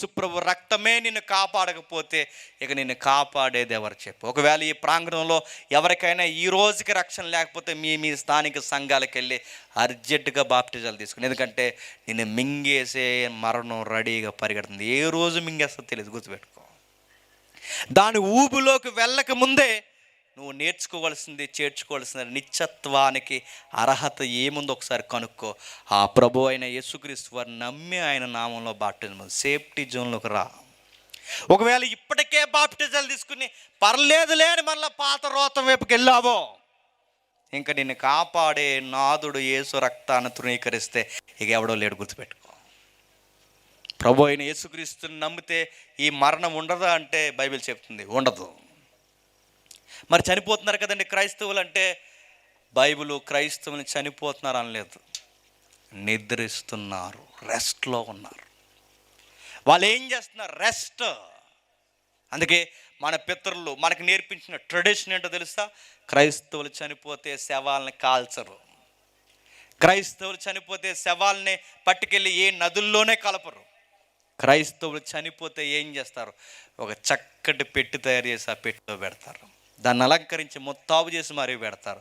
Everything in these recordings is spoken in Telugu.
యేసుప్రభు రక్తమే నిన్ను కాపాడకపోతే ఇక నిన్ను కాపాడేది ఎవరు చెప్పు. ఒకవేళ ఈ ప్రాంగణంలో ఎవరికైనా ఈ రోజుకి రక్షణ లేకపోతే మీ మీ స్థానిక సంఘాలకు వెళ్ళి అర్జెంటుగా బాప్టిజాలు తీసుకుని ఎందుకంటే నిన్ను మింగేసే మరణం రెడీగా పరిగెడుతుంది. ఏ రోజు మింగేస్తో తెలియదు గుర్తుపెట్టుకో. దాని ఊబులోకి వెళ్ళక ముందే నువ్వు నేర్చుకోవాల్సింది చేర్చుకోవాల్సింది నిత్యత్వానికి అర్హత ఏముందో ఒకసారి కనుక్కో. ఆ ప్రభు అయిన యేసుక్రీస్తు వారు నమ్మి ఆయన నామంలో బాప్టిజం సేఫ్టీ జోన్లోకి రా. ఒకవేళ ఇప్పటికే బాప్టిజాలు తీసుకుని పర్లేదు లేని మళ్ళీ పాత రోతం వైపుకి వెళ్ళావో. ఇంకా నిన్ను కాపాడే నాదుడు యేసు రక్తాన్ని తృణీకరిస్తే ఇక ఎవడో లేడు గుర్తుపెట్టుకో. ప్రభు అయిన యేసుక్రీస్తుని నమ్మితే ఈ మరణం ఉండదా అంటే బైబిల్ చెప్తుంది ఉండదు. మరి చనిపోతున్నారు కదండి క్రైస్తవులు అంటే బైబిల్ క్రైస్తవుని చనిపోతున్నారు అనలేదు. నిద్రిస్తున్నారు రెస్ట్లో ఉన్నారు. వాళ్ళు ఏం చేస్తున్నారు? రెస్ట్ అందుకే మన పితరులు మనకు నేర్పించిన ట్రెడిషన్ ఏంటో తెలుసా? క్రైస్తవులు చనిపోతే శవాల్ని కాల్చరు. క్రైస్తవులు చనిపోతే శవాల్ని పట్టుకెళ్ళి ఏ నదుల్లోనే కలపరు. క్రైస్తవులు చనిపోతే ఏం చేస్తారు? ఒక చక్కటి పెట్టి తయారు చేసి ఆ పెట్టిలో పెడతారు. దాన్ని అలంకరించి మొత్తాపు చేసి మరీ పెడతారు.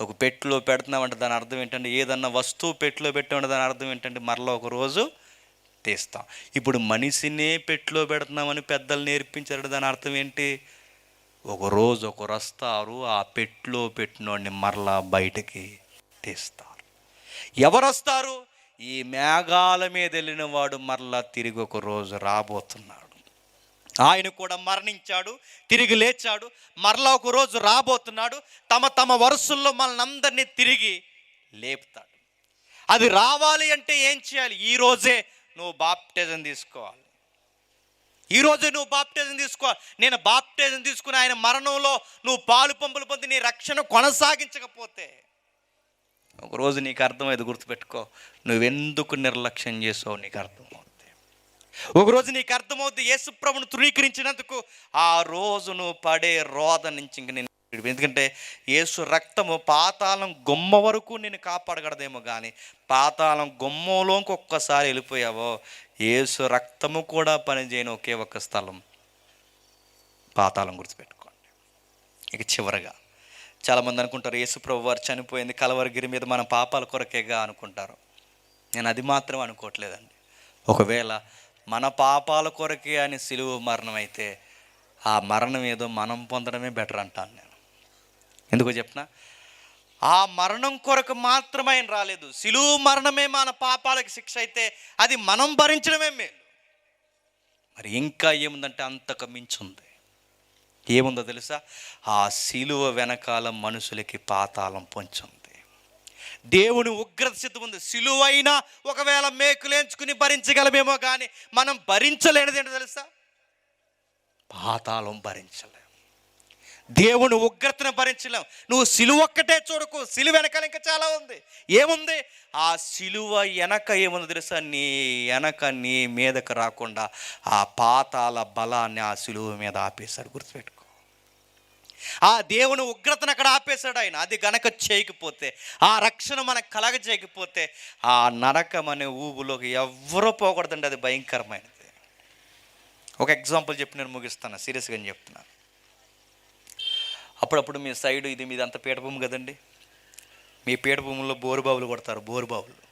ఒక పెట్టిలో పెడుతున్నామంటే దాని అర్థం ఏంటంటే ఏదన్నా వస్తువు పెట్టిలో పెట్టామంటే దాని అర్థం ఏంటంటే మరలా ఒక రోజు తీస్తాం. ఇప్పుడు మనిషినే పెట్టిలో పెడుతున్నామని పెద్దలు నేర్పించారు దాని అర్థం ఏంటి? ఒకరోజు ఒకరు వస్తారు ఆ పెట్టిలో పెట్టినోడిని మరలా బయటకి తీస్తారు. ఎవరు వస్తారు ఈ మేఘాల మీద వెళ్ళిన వాడు మరలా తిరిగి ఒక రోజు రాబోతున్నాడు. ఆయన కూడా మరణించాడు తిరిగి లేచాడు మరలా ఒక రోజు రాబోతున్నాడు తమ తమ వరుసల్లో మనందరినీ తిరిగి లేపుతాడు. అది రావాలి అంటే ఏం చేయాలి? ఈరోజే నువ్వు బాప్టిజం తీసుకోవాలి. ఈరోజు నువ్వు బాప్టిజం తీసుకోవాలి. నేను బాప్టిజం తీసుకుని ఆయన మరణంలో నువ్వు పాలు పంపులు పొంది నీ రక్షణ కొనసాగించకపోతే ఒకరోజు నీకు అర్థమైంది గుర్తుపెట్టుకో. నువ్వెందుకు నిర్లక్ష్యం చేసావు? నీకు అర్థమవుతుంది. ఒకరోజు నీకు అర్థమవుతుంది యేసుప్రభును తృణీకరించినందుకు ఆ రోజు నువ్వు పడే రోద నుంచి ఇంక నేను ఎందుకంటే యేసు రక్తము పాతాళం గుమ్మ వరకు నేను కాపాడగడదేమో కానీ పాతాళం గుమ్మంలోకి ఒక్కసారి వెళ్ళిపోయావో యేసు రక్తము కూడా పనిచేయని ఒకే ఒక్క స్థలం. పాతాళం గుర్తుపెట్టుకోండి. ఇక చివరగా చాలామంది అనుకుంటారు యేసుప్రభు వారు చనిపోయింది కలవరగిరి మీద మన పాపాల కొరకేగా అనుకుంటారు. నేను అది మాత్రం అనుకోవట్లేదండి. ఒకవేళ మన పాపాల కొరకే అని సిలువ మరణం అయితే ఆ మరణం ఏదో మనం పొందడమే బెటర్ అంటాను నేను. ఎందుకో చెప్పిన? ఆ మరణం కొరకు మాత్రమే ఆయన రాలేదు. సిలువు మరణమే మన పాపాలకు శిక్ష అయితే అది మనం భరించడమే మేలు. మరి ఇంకా ఏముందంటే అంతకు మించుంది. ఏముందో తెలుసా? ఆ శిలువ వెనకాల మనుషులకి పాతాళం పొంచుంది. దేవుని ఉగ్రత సిద్ధం ఉంది. సిలువైన ఒకవేళ మేకులేంచుకుని భరించగలమేమో కానీ మనం భరించలేనిది ఏంటో తెలుసా? పాతాళం భరించలేం. దేవుని ఉగ్రతను భరించలేం. నువ్వు సిలువ ఒక్కటే చూడకు సిలువ వెనకాల ఇంకా చాలా ఉంది. ఏముంది? ఆ సిలువ వెనక ఏముంది తెలుసా? నీ వెనక నీ మీదకు రాకుండా ఆ పాతాల బలాన్ని ఆ సిలువ మీద ఆపేశాడు. గుర్తుపెట్టుకో. ఆ దేవుని ఉగ్రతను అక్కడ ఆపేశాడు ఆయన. అది గనక చేయకపోతే ఆ రక్షణ మనకు కలగ చేయకపోతే ఆ నరకం అనే ఊబులోకి ఎవరో పోకూడదండి. అది భయంకరమైనది. ఒక ఎగ్జాంపుల్ చెప్పి నేను ముగిస్తాను. సీరియస్గా చెప్తున్నాను. అప్పుడప్పుడు మీ సైడ్ ఇది మీది అంత పీఠభూమి కదండి. మీ పీఠభూముల్లో బోరుబావులు కొడతారు బోరుబావులు.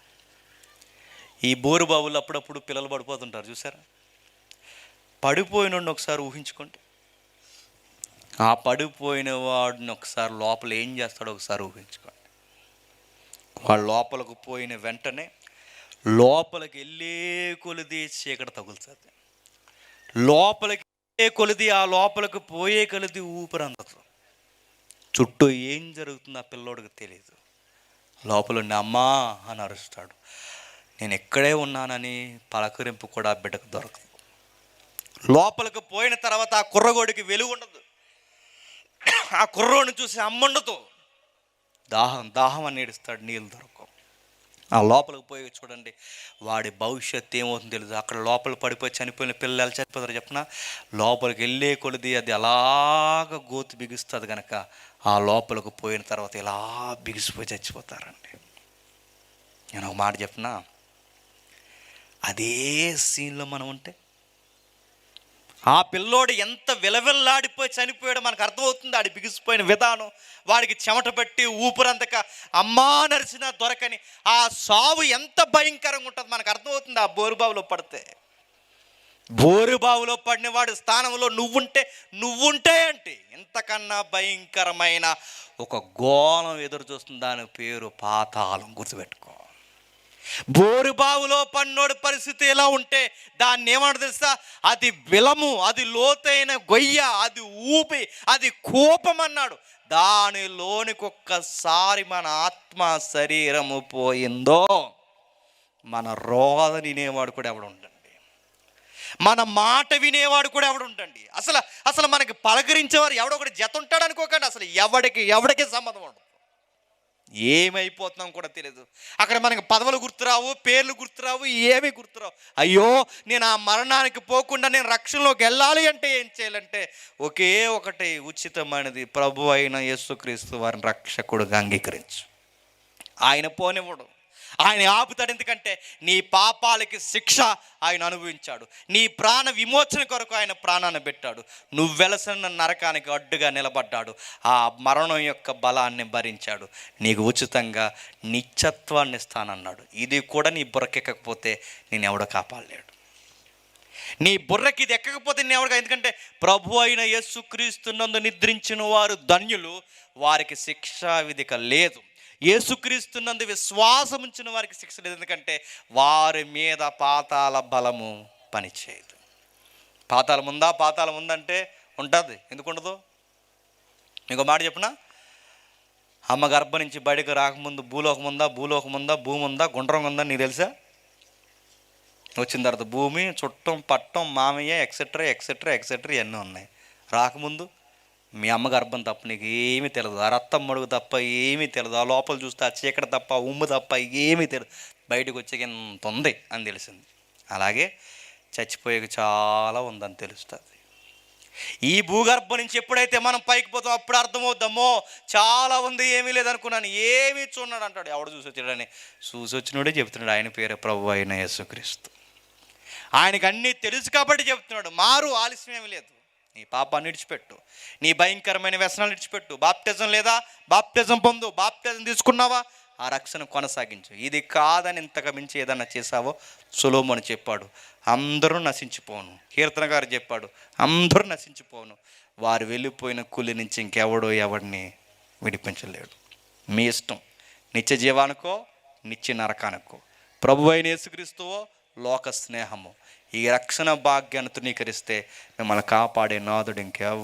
ఈ బోరుబావులు అప్పుడప్పుడు పిల్లలు పడిపోతుంటారు చూసారా? పడిపోయినండి ఒకసారి ఊహించుకోండి. ఆ పడిపోయిన వాడిని ఒకసారి లోపల ఏం చేస్తాడో ఒకసారి ఊహించుకోండి. వాడు లోపలకు పోయిన వెంటనే లోపలికి వెళ్ళే కొలిది చీకటి తగులుతుంది. లోపలికి వెళ్ళే కొలిది ఆ లోపలికి పోయే కొలిది ఊపిరి అందదు చుట్టూ ఏం జరుగుతుందో ఆ పిల్లోడికి తెలియదు లోపల ఉండి అమ్మా అని అరుస్తాడు. నేను ఎక్కడే ఉన్నానని పలకరింపు కూడా ఆ బిడ్డకు దొరకదు. లోపలికి పోయిన తర్వాత ఆ కుర్రగోడికి వెలుగు ఉండదు. ఆ కుర్రోడిని చూసి అమ్ముండదు దాహం దాహం అని ఏడుస్తాడు నీళ్ళు దొరకవు. ఆ లోపలికి పోయి చూడండి వాడి భవిష్యత్తు ఏమవుతుందో తెలియదు అక్కడ లోపల పడిపోయి చనిపోయిన పిల్లలు చనిపోతారు చెప్పిన? లోపలికి వెళ్ళే కొలిది అది అలాగ గోతి బిగుస్తుంది కనుక ఆ లోపలికి పోయిన తర్వాత ఇలా బిగిసిపోయి చచ్చిపోతారండి. నేను ఒక మాట చెప్పిన? అదే సీన్లో మనం ఉంటే ఆ పిల్లోడు ఎంత విలవిల్లాడిపోయి చనిపోయాడో మనకు అర్థమవుతుంది. ఆడి బిగిసిపోయిన విధానం వాడికి చెమట పెట్టి ఊపిరంతక అమ్మా నరిసిన దొరకని ఆ సావు ఎంత భయంకరంగా ఉంటుంది మనకు అర్థమవుతుంది. ఆ బోరుబావులో పడితే బోరుబావులో పడిన వాడి స్థానంలో నువ్వుంటే నువ్వుంటే అంటే ఇంతకన్నా భయంకరమైన ఒక గోళం ఎదురు చూస్తుంది దాని పేరు పాతాళం గుర్తుపెట్టుకో. బోరుబావులో పన్నోడి పరిస్థితి ఎలా ఉంటే దాన్ని ఏమన్నా తెలుసా? అది విలము అది లోతైన గొయ్య అది ఊపి అది కోపం అన్నాడు. దానిలోనికి ఒక్కసారి మన ఆత్మ శరీరము పోయిందో మన రోధ వినేవాడు కూడా ఎవడు ఉండండి. మన మాట వినేవాడు కూడా ఎవడు ఉండండి. అసలు అసలు మనకి పలకరించేవారు ఎవడో ఒకటి జత ఉంటాడు అనుకోకండి అసలు ఎవడికి ఎవడికి సంబంధం ఉండదు. ఏమైపోతున్నాం కూడా తెలియదు అక్కడ మనకి పదవులు గుర్తురావు పేర్లు గుర్తురావు ఏమీ గుర్తురావు. అయ్యో నేను ఆ మరణానికి పోకుండా నేను రక్షణలోకి వెళ్ళాలి అంటే ఏం చేయాలంటే ఒకే ఒకటి ఉచితమైనది ప్రభు అయిన యేసుక్రీస్తు వారిని రక్షకుడుగా అంగీకరించు. ఆయన పోనివ్వడు. ఆయన ఆపుతాడు. ఎందుకంటే నీ పాపాలకి శిక్ష ఆయన అనుభవించాడు. నీ ప్రాణ విమోచన కొరకు ఆయన ప్రాణాన్ని పెట్టాడు. నువ్వు వెలసిన నరకానికి అడ్డుగా నిలబడ్డాడు. ఆ మరణం యొక్క బలాన్ని భరించాడు. నీకు ఉచితంగా నిత్యత్వాన్ని ఇస్తానన్నాడు. ఇది కూడా నీ బుర్రకెక్కకపోతే నేను ఎవడో కాపాడలేడు. నీ బుర్రకి ఇది ఎక్కకపోతే నేను ఎవరుగా ఎందుకంటే ప్రభు అయిన యేసు క్రీస్తునందు నిద్రించిన వారు ధన్యులు. వారికి శిక్షా విధిక లేదు. యేసుక్రీస్తున్నందు విశ్వాసం ఉంచిన వారికి శిక్ష లేదు. ఎందుకంటే వారి మీద పాతాల బలము పనిచేయదు. పాతాళం ఉందా పాతాళం ఉందంటే ఉంటుంది. ఎందుకు ఉండదు? ఇంకో మాట చెప్పిన? అమ్మ గర్భం నుంచి బయటకు రాకముందు భూలోకం ఉందా భూలోకం ఉందా భూమి ఉందా గుండ్రం ఉందా నీకు తెలుసా? వచ్చిన తర్వాత భూమి చుట్టం పట్టం మామయ్య ఎక్సెట్రా ఎక్సెట్రా ఎక్సెట్రా ఇవన్నీ ఉన్నాయి. రాకముందు మీ అమ్మ గర్భం తప్ప నీకు ఏమీ తెలియదు ఆ రక్తం మడుగు తప్ప ఏమీ తెలియదు ఆ లోపల చూస్తే ఆ చీకటి తప్ప ఉమ్ము తప్ప ఏమీ తెలియదు బయటకు వచ్చే ఇంత ఉంది అని తెలిసింది. అలాగే చచ్చిపోయేకి చాలా ఉందని తెలుస్తుంది. ఈ భూగర్భం నుంచి ఎప్పుడైతే మనం పైకి పోతాం అప్పుడు అర్థమవుద్దామో చాలా ఉంది ఏమీ లేదనుకున్నాను. ఏమీ చూడన్నాడు అంటాడు. ఎవడు చూసి వచ్చాడని? చూసి వచ్చినోడే చెప్తున్నాడు. ఆయన పేరు ప్రభు అయిన యేసుక్రీస్తు. ఆయనకు అన్నీ తెలుసు కాబట్టి చెప్తున్నాడు. మారు ఆలస్యం ఏమీ లేదు. నీ పాపాన్ని విడిచిపెట్టు. నీ భయంకరమైన వ్యసనాలు విడిచిపెట్టు. బాప్టిజం లేదా? బాప్టిజం పొందు. బాప్టిజం తీసుకున్నావా? ఆ రక్షణ కొనసాగించు. ఇది కాదని ఇంతకు మించి ఏదన్నా చేసావో సులోమని చెప్పాడు. అందరూ నశించిపోను. కీర్తన గారు చెప్పాడు. అందరూ నశించిపోను. వారు వెళ్ళిపోయిన కూలి నుంచి ఇంకెవడో ఎవడిని విడిపించలేడు. మీ ఇష్టం. నిత్య జీవానికో నిత్య నరకానికో. ప్రభు అయిన యేసుక్రీస్తువో లోక స్నేహము. ఈ రక్షణ భాగ్యాన్ని తృణీకరిస్తే మిమ్మల్ని కాపాడే నాదుడు ఇంకెవ